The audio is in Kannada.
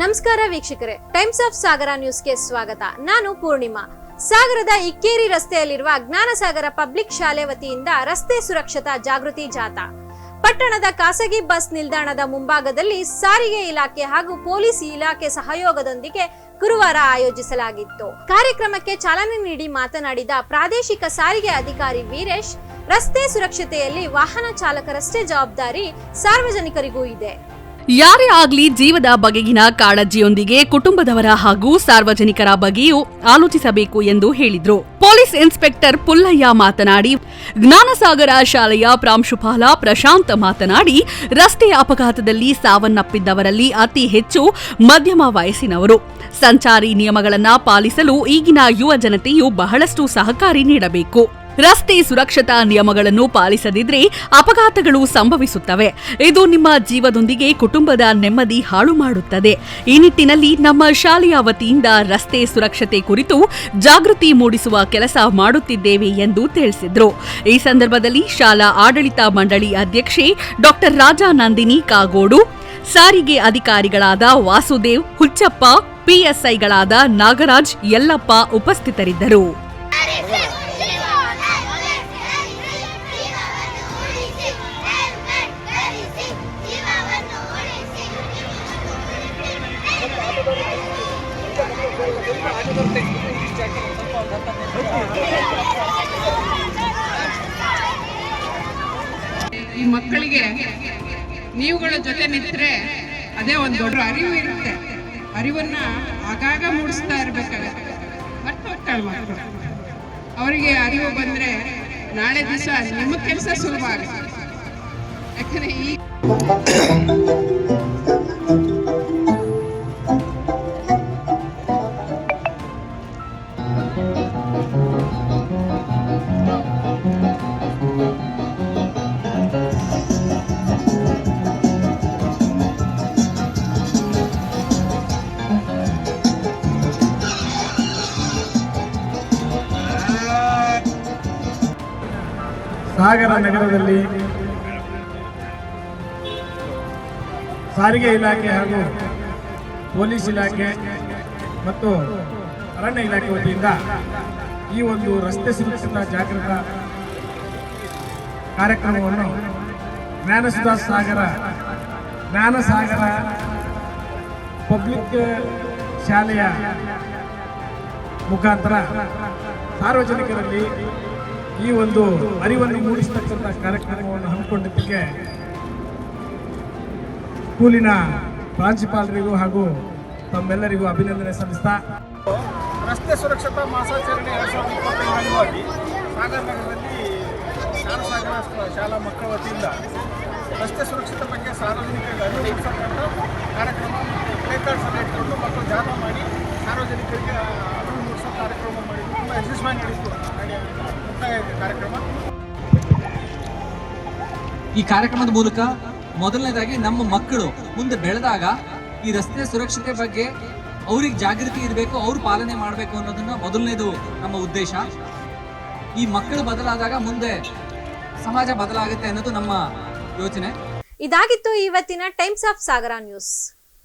ನಮಸ್ಕಾರ ವೀಕ್ಷಕರೇ ಟೈಮ್ಸ್ ಆಫ್ ಸಾಗರ ನ್ಯೂಸ್ಗೆ ಸ್ವಾಗತ. ನಾನು ಪೂರ್ಣಿಮಾ. ಸಾಗರದ ಇಕ್ಕೇರಿ ರಸ್ತೆಯಲ್ಲಿರುವ ಜ್ಞಾನಸಾಗರ ಪಬ್ಲಿಕ್ ಶಾಲೆ ವತಿಯಿಂದ ರಸ್ತೆ ಸುರಕ್ಷತಾ ಜಾಗೃತಿ ಜಾಥಾ. ಪಟ್ಟಣದ ಖಾಸಗಿ ಬಸ್ ನಿಲ್ದಾಣದ ಮುಂಭಾಗದಲ್ಲಿ ಸಾರಿಗೆ ಇಲಾಖೆ ಹಾಗೂ ಪೊಲೀಸ್ ಇಲಾಖೆ ಸಹಯೋಗದೊಂದಿಗೆ ಗುರುವಾರ ಆಯೋಜಿಸಲಾಗಿತ್ತು. ಕಾರ್ಯಕ್ರಮಕ್ಕೆ ಚಾಲನೆ ನೀಡಿ ಮಾತನಾಡಿದ ಪ್ರಾದೇಶಿಕ ಸಾರಿಗೆ ಅಧಿಕಾರಿ ವೀರೇಶ್ ರಸ್ತೆ ಸುರಕ್ಷತೆಯಲ್ಲಿ ವಾಹನ ಚಾಲಕರಷ್ಟೇ ಜವಾಬ್ದಾರಿ ಸಾರ್ವಜನಿಕರಿಗೂ ಇದೆ. ಯಾರೇ ಆಗ್ಲಿ ಜೀವದ ಬಗೆಗಿನ ಕಾಳಜಿಯೊಂದಿಗೆ ಕುಟುಂಬದವರ ಹಾಗೂ ಸಾರ್ವಜನಿಕರ ಬಗ್ಗೆಯೂ ಆಲೋಚಿಸಬೇಕು ಎಂದು ಹೇಳಿದ್ರು. ಪೊಲೀಸ್ ಇನ್ಸ್ಪೆಕ್ಟರ್ ಪುಲ್ಲಯ್ಯ ಮಾತನಾಡಿ, ಜ್ಞಾನಸಾಗರ ಶಾಲೆಯ ಪ್ರಾಂಶುಪಾಲ ಪ್ರಶಾಂತ್ ಮಾತನಾಡಿ ರಸ್ತೆ ಅಪಘಾತದಲ್ಲಿ ಸಾವನ್ನಪ್ಪಿದ್ದವರಲ್ಲಿ ಅತಿ ಹೆಚ್ಚು ಮಧ್ಯಮ ವಯಸ್ಸಿನವರು. ಸಂಚಾರಿ ನಿಯಮಗಳನ್ನು ಪಾಲಿಸಲು ಈಗಿನ ಯುವ ಜನತೆಯು ಬಹಳಷ್ಟು ಸಹಕಾರಿ ನೀಡಬೇಕು. ರಸ್ತೆ ಸುರಕ್ಷತಾ ನಿಯಮಗಳನ್ನು ಪಾಲಿಸದಿದ್ರೆ ಅಪಘಾತಗಳು ಸಂಭವಿಸುತ್ತವೆ. ಇದು ನಿಮ್ಮ ಜೀವದೊಂದಿಗೆ ಕುಟುಂಬದ ನೆಮ್ಮದಿ ಹಾಳು ಮಾಡುತ್ತದೆ. ಈ ನಿಟ್ಟಿನಲ್ಲಿ ನಮ್ಮ ಶಾಲೆಯ ವತಿಯಿಂದ ರಸ್ತೆ ಸುರಕ್ಷತೆ ಕುರಿತು ಜಾಗೃತಿ ಮೂಡಿಸುವ ಕೆಲಸ ಮಾಡುತ್ತಿದ್ದೇವೆ ಎಂದು ತಿಳಿಸಿದ್ರು. ಈ ಸಂದರ್ಭದಲ್ಲಿ ಶಾಲಾ ಆಡಳಿತ ಮಂಡಳಿ ಅಧ್ಯಕ್ಷೆ ಡಾಕ್ಟರ್ ರಾಜಾ ನಂದಿನಿ ಕಾಗೋಡು, ಸಾರಿಗೆ ಅಧಿಕಾರಿಗಳಾದ ವಾಸುದೇವ್, ಹುಚ್ಚಪ್ಪ, ಪಿಎಸ್ಐಗಳಾದ ನಾಗರಾಜ್, ಯಲ್ಲಪ್ಪ ಉಪಸ್ಥಿತರಿದ್ದರು. ಈ ಮಕ್ಕಳಿಗೆ ನೀವುಗಳ ಜೊತೆ ನಿಂತರೆ ಅದೇ ಒಂದು ದೊಡ್ಡ ಅರಿವು ಇರುತ್ತೆ. ಅರಿವನ್ನ ಆಗಾಗ ಮೂಡಿಸ್ತಾ ಇರ್ಬೇಕಾಗತ್ತೆ. ಅವರಿಗೆ ಅರಿವು ಬಂದ್ರೆ ನಾಳೆ ದಿವಸ ನಿಮ್ಮ ಕೆಲಸ ಸುಲಭ ಆಗುತ್ತೆ. ಯಾಕಂದ್ರೆ ಈ ಸಾಗರ ನಗರದಲ್ಲಿ ಸಾರಿಗೆ ಇಲಾಖೆ ಹಾಗೂ ಪೊಲೀಸ್ ಇಲಾಖೆ ಮತ್ತು ಅರಣ್ಯ ಇಲಾಖೆ ವತಿಯಿಂದ ಈ ಒಂದು ರಸ್ತೆ ಸುರಕ್ಷತಾ ಜಾಗೃತ ಕಾರ್ಯಕ್ರಮವನ್ನು ಜ್ಞಾನಸುಧಾ ಸಾಗರ, ಜ್ಞಾನಸಾಗರ ಪಬ್ಲಿಕ್ ಶಾಲೆಯ ಮುಖಾಂತರ ಸಾರ್ವಜನಿಕರಲ್ಲಿ ಈ ಒಂದು ಅರಿವನ್ನು ಮೂಡಿಸತಕ್ಕಂಥ ಕಾರ್ಯಕ್ರಮವನ್ನು ಹಮ್ಮಿಕೊಂಡಿದ್ದಕ್ಕೆ ಸ್ಕೂಲಿನ ಪ್ರಾಂಶುಪಾಲರಿಗೂ ಹಾಗೂ ತಮ್ಮೆಲ್ಲರಿಗೂ ಅಭಿನಂದನೆ ಸಲ್ಲಿಸ್ತಾ ರಸ್ತೆ ಸುರಕ್ಷತಾ ಮಾಸಾಚರಣೆ ಎರಡು ಸಾವಿರದ ಇಪ್ಪತ್ತೈದು ಅಂಗವಾಗಿ ಸಾಗರ ನಗರದಲ್ಲಿ ಶಾಲಾ ಶಾಲಾ ಮಕ್ಕಳ ವತಿಯಿಂದ ರಸ್ತೆ ಸುರಕ್ಷತೆ ಬಗ್ಗೆ ಸಾರ್ವಜನಿಕರಿಗೆ ಅರಿವು ಮೂಡಿಸತಕ್ಕಂಥ ಕಾರ್ಯಕ್ರಮ ಮತ್ತು ಪ್ಲೇ ಕಾರ್ಡ್ಸನ್ನು ಇಟ್ಕೊಂಡು ಮಕ್ಕಳು ಜಾಗ ಮಾಡಿ ಸಾರ್ವಜನಿಕರಿಗೆ ಅರಿವು ಮೂಡಿಸೋ ಕಾರ್ಯಕ್ರಮ ಮಾಡಿ ತುಂಬ ಯಶಸ್ವಿಯಾಗಿ ಮುಕ್ತಾಯ ಕಾರ್ಯಕ್ರಮ. ಈ ಕಾರ್ಯಕ್ರಮದ ಮೂಲಕ ಮೊದಲನೇದಾಗಿ ನಮ್ಮ ಮಕ್ಕಳು ಮುಂದೆ ಬೆಳೆದಾಗ ಈ ರಸ್ತೆ ಸುರಕ್ಷತೆ ಬಗ್ಗೆ ಅವ್ರಿಗೆ ಜಾಗೃತಿ ಇರಬೇಕು, ಅವ್ರು ಪಾಲನೆ ಮಾಡಬೇಕು ಅನ್ನೋದನ್ನ ಮೊದಲನೇದು ನಮ್ಮ ಉದ್ದೇಶ. ಈ ಮಕ್ಕಳು ಬದಲಾದಾಗ ಮುಂದೆ ಸಮಾಜ ಬದಲಾಗುತ್ತೆ ಅನ್ನೋದು ನಮ್ಮ ಯೋಚನೆ. ಇದಾಗಿತ್ತು ಇವತ್ತಿನ ಟೈಮ್ಸ್ ಆಫ್ ಸಾಗರ ನ್ಯೂಸ್